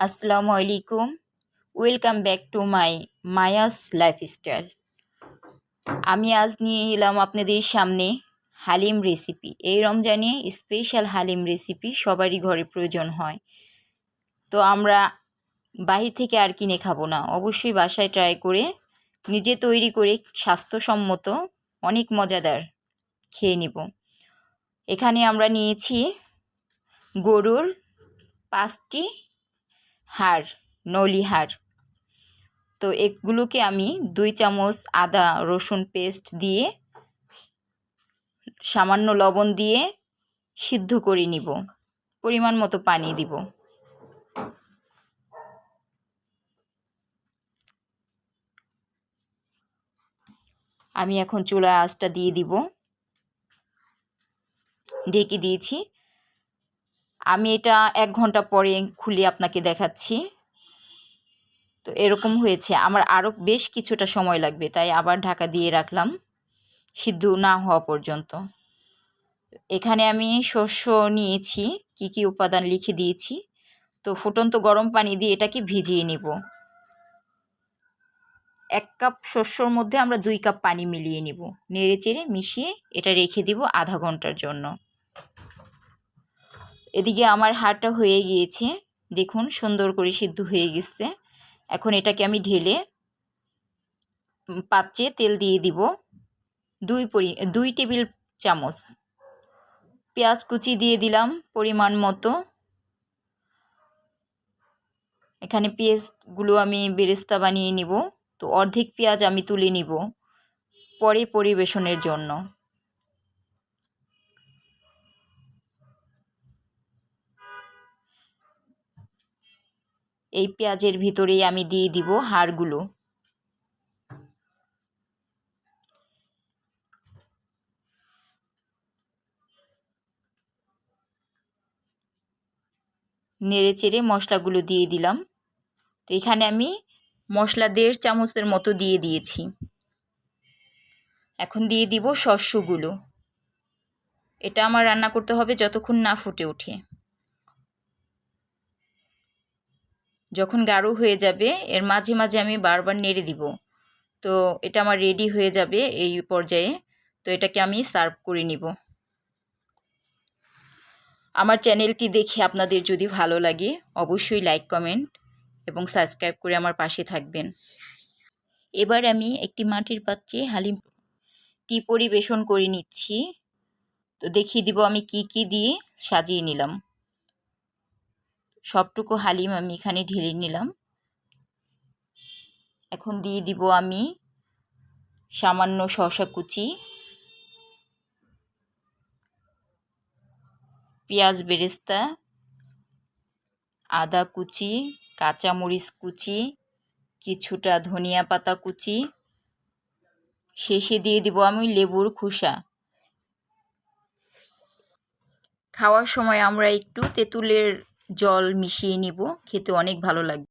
আসসালামু আলাইকুম। Welcome back to my Maya's lifestyle আমি আজ নিয়ে এলাম আপনাদের সামনে হালিম রেসিপি এই রমজানে স্পেশাল হালিম রেসিপি সবারই ঘরে প্রয়োজন হয়। তো আমরা বাহির থেকে আর কিনে খাব না। অবশ্যই বাসায় ট্রাই করে, নিজে তৈরি করে স্বাস্থ্যসম্মত, অনেক মজাদার খেয়ে নিব। এখানে আমরা নিয়েছি গরুর পাঁচটি হাড়, নলি হাড়। তো এগুলোকে আমি দুই চামচ আদা, রসুন পেস্ট দিয়ে সামান্য লবণ দিয়ে সিদ্ধ করে নিব। পরিমাণ মতো পানি দিব। আমি এখন চুলা আঁচটা দিয়ে দিব। ঢেকে দিয়েছি। আমি এটা এক ঘণ্টা পরে খুলে আপনাকে দেখাচ্ছি। তো এরকম হয়েছে। আমার আরও বেশ কিছুটা সময় লাগবে, তাই আবার ঢাকা দিয়ে রাখলাম। সিদ্ধ না হওয়া পর্যন্ত। এখানে আমি শস্য নিয়েছি, কি কি উপাদান লিখে দিয়েছি। তো ফুটন্ত গরম পানি দিয়ে এটাকে ভিজিয়ে নিব। এক কাপ শস্যর মধ্যে আমরা দুই কাপ পানি মিলিয়ে নিব। নেড়ে চেড়ে মিশিয়ে এটা রেখে দিব আধা ঘণ্টার জন্য। এদিকে আমার হাড়টা হয়ে গিয়েছে। দেখুন, সুন্দর করে সিদ্ধ হয়ে গেছে। এখন এটাকে আমি ঢেলে পাত্রে তেল দিয়ে দিব। দুই পরি, দুই টেবিল চামচ। পেঁয়াজ কুচি দিয়ে দিলাম পরিমাণ মতো। এখানে পেঁয়াজগুলো আমি বেরেস্তা বানিয়ে নিব। তো অর্ধেক পেঁয়াজ আমি তুলে নিব। পরে পরিবেশনের জন্য। এই পেঁয়াজের ভিতরেই আমি দিয়ে দিব হাড়গুলো। নেড়ে চেড়ে মশলাগুলো দিয়ে দিলাম। তো এখানে আমি মশলা দেড় চামচের মতো দিয়ে দিয়েছি। এখন দিয়ে দিব শস্যগুলো এটা আমার রান্না করতে হবে যতক্ষণ না ফুটে ওঠে। যখন গাঢ় হয়ে যাবে, এর মাঝে মাঝে আমি বারবার নেড়ে দিব। তো এটা আমার রেডি হয়ে যাবে এই পর্যায়ে। তো এটাকে আমি সার্ভ করে নিব। আমার চ্যানেলটি দেখে আপনাদের যদি ভালো লাগে, অবশ্যই লাইক কমেন্ট এবং সাবস্ক্রাইব করে আমার পাশে থাকবেন। এবার আমি একটি মাটির পাত্রে হালিম টি পরিবেশন করে নিচ্ছি। তো দেখিয়ে দিব আমি কি কি দিয়ে সাজিয়ে নিলাম। সবটুকু হালিম আমি এখানে ঢেলে নিলাম। এখন দিয়ে দিব আমি সামান্য শশা কুচি, পেঁয়াজ বেরেস্তা, আদা কুচি, কাঁচামরিচ কুচি, কিছুটা ধনিয়া পাতা কুচি। শেষে দিয়ে দিব আমি লেবুর খোসা। খাওয়ার সময় আমরা একটু তেঁতুলের জল মিশিয়ে নিব খেতে অনেক ভালো লাগবে।